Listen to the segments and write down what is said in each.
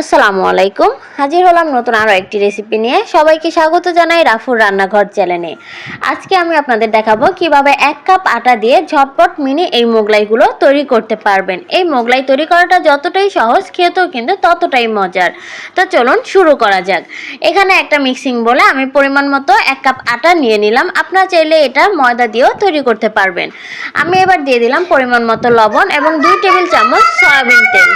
আসসালামু আলাইকুম। হাজির হলাম নতুন আরও একটি রেসিপি নিয়ে। সবাইকে স্বাগত জানাই রাফুর রান্নাঘর চ্যানেলে আজকে আমি আপনাদের দেখাবো কীভাবে এক কাপ আটা দিয়ে ঝটপট মিনি এই মোগলাইগুলো তৈরি করতে পারবেন। এই মোগলাই তৈরি করাটা যতটাই সহজ, খেতেও কিন্তু ততটাই মজার। তো চলুন শুরু করা যাক। এখানে একটা মিক্সিং বলে আমি পরিমাণ মতো এক কাপ আটা নিয়ে নিলাম। আপনারা চাইলে এটা ময়দা দিয়েও তৈরি করতে পারবেন। আমি এবার দিয়ে দিলাম পরিমাণ মতো লবণ এবং দুই টেবিল চামচ সয়াবিন তেল।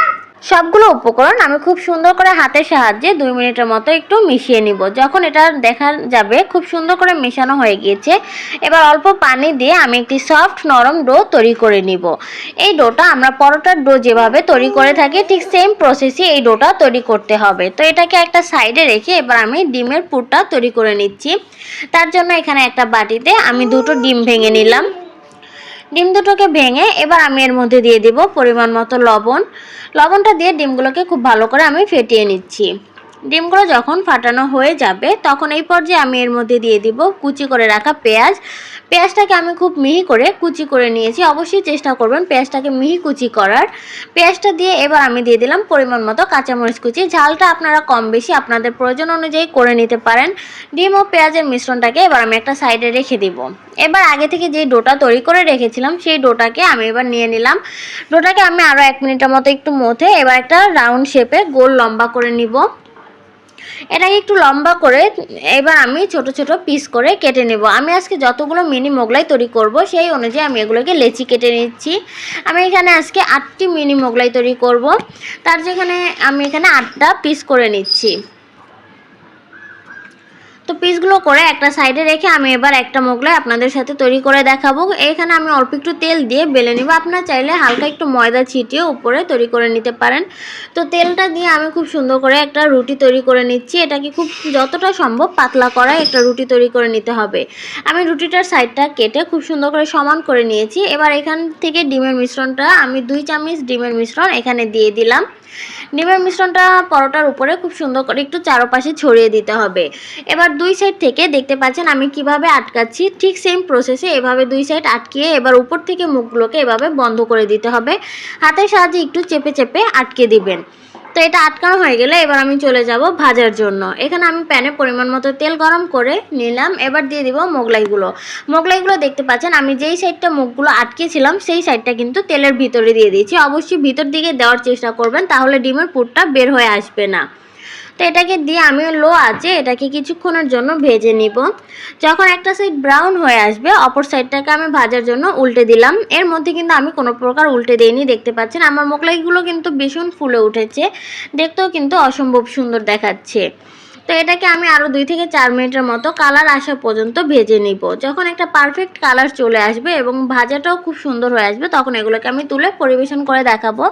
সবগুলো উপকরণ আমি খুব সুন্দর করে হাতের সাহায্যে দুই মিনিটের মতো একটু মিশিয়ে নিব। যখন এটা দেখা যাবে, খুব সুন্দর করে মেশানো হয়ে গিয়েছে। এবার অল্প পানি দিয়ে আমি একটি সফট নরম ডো তৈরি করে নিব। এই ডোটা আমরা পরোটার ডো যেভাবে তৈরি করে থাকি, ঠিক সেম প্রসেসে এই ডোটা তৈরি করতে হবে। তো এটাকে একটা সাইডে রেখে এবার আমি ডিমের পুরটা তৈরি করে নিচ্ছি। তার জন্য এখানে একটা বাটিতে আমি দুটো ডিম ভেঙে নিলাম। ডিম দুটোকে ভেঙে এবার আমি এর মধ্যে দিয়ে দিব পরিমাণ মতো লবণ। লবণটা দিয়ে ডিমগুলোকে খুব ভালো করে আমি ফেটিয়ে নিচ্ছি। ডিমগুলো যখন ফাটানো হয়ে যাবে, তখন এই পর্যায়ে আমি এর মধ্যে দিয়ে দিব কুচি করে রাখা পেঁয়াজ। পেঁয়াজটাকে আমি খুব মিহি করে কুচি করে নিয়েছি। অবশ্যই চেষ্টা করবেন পেঁয়াজটাকে মিহি কুচি করার। পেঁয়াজটা দিয়ে এবার আমি দিয়ে দিলাম পরিমাণ মতো কাঁচামরিচ কুচি। ঝালটা আপনারা কম বেশি আপনাদের প্রয়োজন অনুযায়ী করে নিতে পারেন। ডিম ও পেঁয়াজের মিশ্রণটাকে এবার আমি একটা সাইডে রেখে দিব। এবার আগে থেকে যে ডোটা তৈরি করে রেখেছিলাম, সেই ডোটাকে আমি এবার নিয়ে নিলাম। ডোটাকে আমি আরও এক মিনিটের মতো একটু মথে এবার একটা রাউন্ড শেপে গোল লম্বা করে নিব। এটাকে একটু লম্বা করে এবার আমি ছোট ছোট পিস করে কেটে নেব। আমি আজকে যতগুলো মিনি মোগলাই তৈরি করব, সেই অনুযায়ী আমি এগুলোকে লেচি কেটে নিচ্ছি। আমি এখানে আজকে আটটি মিনি মোগলাই তৈরি করব। তার যেখানে আমি এখানে আটটা পিস করে নিচ্ছি। পিসগুলো করে একটা সাইডে রেখে আমি এবার একটা মোগলাই আপনাদের সাথে তৈরি করে দেখাবো। এখানে আমি অল্প একটু তেল দিয়ে বেলে নিব। আপনার চাইলে হালকা একটু ময়দা ছিটিয়ে উপরে তৈরি করে নিতে পারেন। তো তেলটা দিয়ে আমি খুব সুন্দর করে একটা রুটি তৈরি করে নিচ্ছি। এটাকে খুব যতটা সম্ভব পাতলা করায় একটা রুটি তৈরি করে নিতে হবে। আমি রুটিটার সাইডটা কেটে খুব সুন্দর করে সমান করে নিয়েছি। এবার এখান থেকে ডিমের মিশ্রণটা আমি দুই চামচ ডিমের মিশ্রণ এখানে দিয়ে দিলাম। ডিমের মিশ্রণটা পরোটার উপরে খুব সুন্দর করে একটু চারোপাশে ছড়িয়ে দিতে হবে। এবার দুই সাইড থেকে দেখতে পাচ্ছেন আমি কীভাবে আটকাচ্ছি, ঠিক সেম প্রসেসে এভাবে দুই সাইড আটকিয়ে এবার উপর থেকে মুখগুলোকে এভাবে বন্ধ করে দিতে হবে। হাতের সাহায্যে একটু চেপে চেপে আটকে দিবেন। তো এটা আটকানো হয়ে গেলে এবার আমি চলে যাব ভাজার জন্য। এখানে আমি প্যানে পরিমাণ মতো তেল গরম করে নিলাম। এবার দিয়ে দিব মোগলাইগুলো। মোগলাইগুলো দেখতে পাচ্ছেন, আমি যেই সাইডটা মুখগুলো আটকেছিলাম, সেই সাইডটা কিন্তু তেলের ভিতরে দিয়ে দিয়েছি। অবশ্যই ভিতর দিকে দেওয়ার চেষ্টা করবেন, তাহলে ডিমের পুরটা বের হয়ে আসবে না। তো এটাকে দিয়ে আমি লো আছে এটাকে কিছুক্ষণের জন্য ভেজে নিব। যখন একটা সাইড ব্রাউন হয়ে আসবে, অপর সাইডটাকে আমি ভাজার জন্য উল্টে দিলাম। এর মধ্যে কিন্তু আমি কোনো প্রকার উল্টে দিইনি, দেখতে পাচ্ছেন। আমার মোগলাইগুলো কিন্তু ভীষণ ফুলে উঠেছে। দেখতেও কিন্তু অসম্ভব সুন্দর দেখাচ্ছে। তো এটাকে আমি আরও দুই থেকে চার মিনিটের মতো কালার আসা পর্যন্ত ভেজে নিব। যখন একটা পারফেক্ট কালার চলে আসবে এবং ভাজাটাও খুব সুন্দর হয়ে আসবে, তখন এগুলোকে আমি তুলে পরিবেশন করে দেখাবো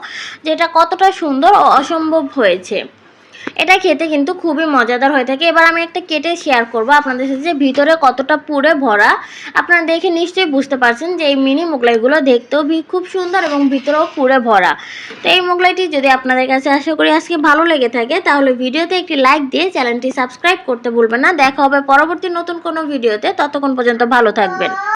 যে এটা কতটা সুন্দর ও অসম্ভব হয়েছে। এটা খেতে কিন্তু খুবই মজাদার হয়ে থাকে। এবার আমি একটা কেটে শেয়ার করব আপনাদের সাথে যে ভিতরে কতটা পুরে ভরা। আপনারা দেখে নিশ্চয়ই বুঝতে পারছেন যে এই মিনি মোগলাইগুলো দেখতেও খুব সুন্দর এবং ভিতরেও পুরে ভরা। তো এই মোগলাইটি যদি আপনাদের কাছে আশা করি আজকে ভালো লেগে থাকে, তাহলে ভিডিওতে একটি লাইক দিয়ে চ্যানেলটি সাবস্ক্রাইব করতে ভুলবেন না। দেখা হবে পরবর্তী নতুন কোনো ভিডিওতে। ততক্ষণ পর্যন্ত ভালো থাকবেন।